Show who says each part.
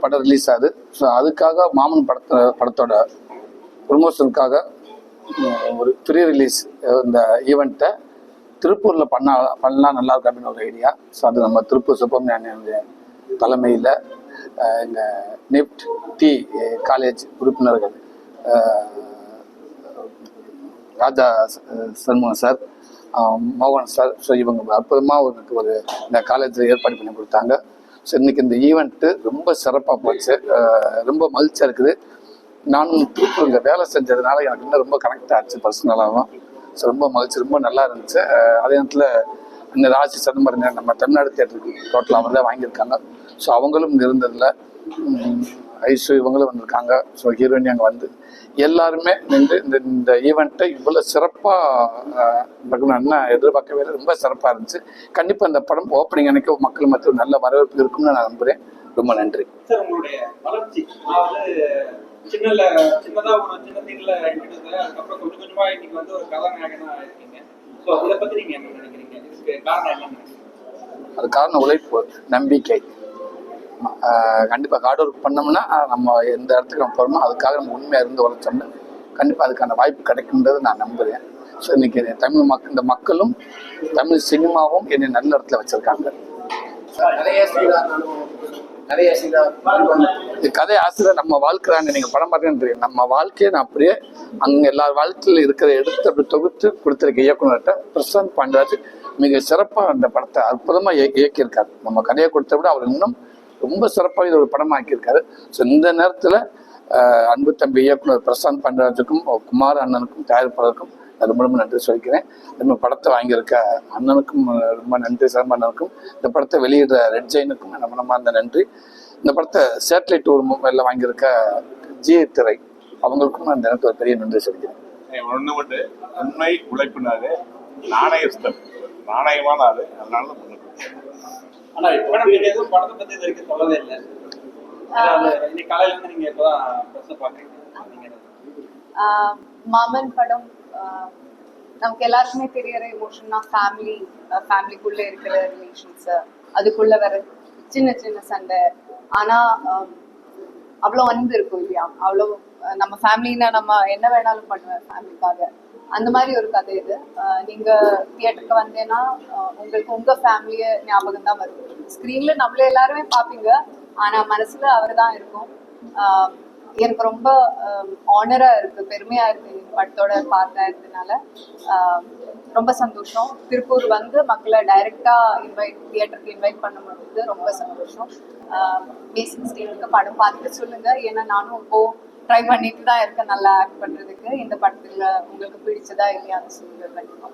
Speaker 1: படம் ரிலீஸ் ஆகுது. ஸோ அதுக்காக மாமன் படத்தை படத்தோட ப்ரொமோஷனுக்காக ஒரு ப்ரீ ரிலீஸ் இந்த ஈவெண்ட்டை திருப்பூரில் பண்ணா பண்ணலாம் நல்லா இருக்கும் அப்படின்னு ஒரு ஐடியா ஸோ அது நம்ம திருப்பூர் சுப்பிரமணியனுடைய தலைமையில் எங்கள் நிப்ட் டி காலேஜ் உறுப்பினர்கள் ராஜா ச- சண்முகம் சார் மோகன் சார். ஸோ இவங்க அற்புதமாக அவங்களுக்கு ஒரு இந்த காலேஜில் ஏற்பாடு பண்ணி கொடுத்தாங்க. ஸோ இன்னைக்கு இந்த ஈவெண்ட்டு ரொம்ப சிறப்பாக போச்சு. ரொம்ப மகிழ்ச்சியாக இருக்குது. நானும் திருப்பூர் இங்கே வேலை செஞ்சதுனால எனக்கு இன்னும் ரொம்ப கனெக்ட் ஆச்சு பர்சனலாகவும் ஸோ ரொம்ப மகிழ்ச்சி ரொம்ப நல்லா இருந்துச்சு. அதே நேரத்தில் இந்த ராசி சதுமரங்க நம்ம தமிழ்நாடு தேட்டருக்கு டோட்டலாக அவர் தான் வாங்கியிருக்காங்க. ஸோ அவங்களும் இங்கே இருந்ததில்ல ஐசு இவங்களும் வந்திருக்காங்க. ஸோ ஹீரோயினி அங்கே வந்து எல்லாருமே நின்று இந்த இந்த ஈவெண்ட்டை இவ்வளோ சிறப்பாக என்ன எதிர்பார்க்கவே ரொம்ப சிறப்பாக இருந்துச்சு. கண்டிப்பாக இந்த படம் ஓப்பனிங் அன்னைக்கு மக்கள் மத்தியில் நல்ல வரவேற்பு இருக்கும்னு நான் நம்புகிறேன் ரொம்ப நன்றி.
Speaker 2: சின்னல சின்னதா ஒரு சின்ன தீர்ல எடுத்தது அதுக்கப்புறம் கொஞ்சம் கொஞ்சமா இன்னைக்கு வந்து ஒரு கதாநாயகனா இருக்கீங்க ஸோ இதை பத்தி நீங்க என்ன நினைக்கிறீங்க? இதுக்கு காரணம் என்னன்னு நினைக்கிறீங்க?
Speaker 1: அது காரணம் உழைப்பு நம்பிக்கை. ஆஹ் கண்டிப்பா ஹார்ட் ஒர்க் பண்ணோம்னா நம்ம எந்த இடத்துக்கு நம்ம போகிறோமோ அதுக்காக நம்ம உண்மையா இருந்து உழைச்சோம்னா கண்டிப்பா அதுக்கான வாய்ப்பு கிடைக்கும்ன்றது நான் நம்புறேன். ஸோ இன்னைக்கு தமிழ் மக்கள் இந்த மக்களும் தமிழ் சினிமாவும் என்னை நல்ல இடத்துல வச்சிருக்காங்க. இந்த கதை ஆசிரியர் நம்ம வாழ்க்கிறாங்க. நீங்க படம் பார்த்தீங்கன்னு நம்ம வாழ்க்கையை நான் அப்படியே அங்க எல்லா வாழ்க்கையில் இருக்கிற எடுத்து அப்படி தொகுத்து கொடுத்திருக்க இயக்குனர்கிட்ட பிரசாந்த் பாண்டியராஜ் மிக சிறப்பாக அந்த படத்தை அற்புதமா இயக்கியிருக்காரு. நம்ம கதையை கொடுத்த விட அவர் இன்னும் ரொம்ப சிறப்பாக இதை ஒரு படமா ஆக்கியிருக்காரு ஸோ இந்த நேரத்தில் அன்பு தம்பி இயக்குனர் பிரசாந்த் பண்டராஜுக்கும் குமார் அண்ணனுக்கும் தயாரிப்பாளருக்கும் ரொம்ப ரொம்ப நன்றி சொல்லிக்கிறேன். நம்ம படத்தை வாங்கியிருக்க அண்ணனுக்கும் ரொம்ப நன்றி சிறம்ப அண்ணனுக்கும் இந்த படத்தை வெளியிடுற ரெட் ஜெயினுக்கும் நம்ம அந்த நன்றி. இந்த படத்தை சேட்டலைட் ஒரு மொபைலில் வாங்கியிருக்க ஜி திரை அவங்களுக்கும் அந்த இந்த நேரத்தில் ஒரு பெரிய நன்றி சொல்லிக்கிறேன்.
Speaker 3: ஒன்று மட்டும் உண்மை உழைப்பினாரு நாணயஸ்தன் நாணயமான ஆளு அதனால
Speaker 2: ஆனா இப்ப நீங்க எதுவும் படத்தை பத்தி இது வரைக்கும் சொல்லவே இல்லை. இன்னைக்கு காலையில இருந்து நீங்க இப்பதான் ப்ரெஸ் பாக்குறீங்க.
Speaker 4: மாமன் படம் நமக்கு எல்லாருக்குமே தெரியற எமோஷன்னா ஃபேமிலி ஃபேமிலிக்குள்ள இருக்கிற ரிலேஷன்ஸ் அதுக்குள்ள வர சின்ன சின்ன சண்டை. ஆனா ஆஹ் அவ்வளோ அன்பு இருக்கும் இல்லையா? அவ்வளோ ஆஹ் நம்ம ஃபேமிலினா நம்ம என்ன வேணாலும் பண்ணுவேன் ஃபேமிலிக்காக அந்த மாதிரி ஒரு கதை இது. ஆஹ் நீங்க தியேட்டருக்கு வந்தேன்னா உங்களுக்கு உங்க ஃபேமிலிய ஞாபகம் தான் வரும். ஸ்க்ரீன்ல நம்மள எல்லாருமே பாப்பீங்க ஆனா மனசுல அவர் தான் இருக்கும். ஆஹ் எனக்கு ரொம்ப ஆனரா இருக்கு பெருமையா இருக்கு படத்தோட பார்த்தா ஆஹ் ரொம்ப சந்தோஷம். திருப்பூர் வந்து மக்களை டைரக்டா இன்வைட் தியேட்டருக்கு இன்வைட் பண்ணும்போது ரொம்ப சந்தோஷம். பேசிக் சிக்ஸ்டீனுக்கு படம் பார்த்துட்டு சொல்லுங்க. ஏன்னா நானும் இப்போ ட்ரை பண்ணிட்டு தான் இருக்கேன். நல்லா ஆக்ட் பண்றதுக்கு. இந்த படத்துல உங்களுக்கு பிடிச்சதா இல்லையான்னு சொல்லுங்க கண்டிப்பா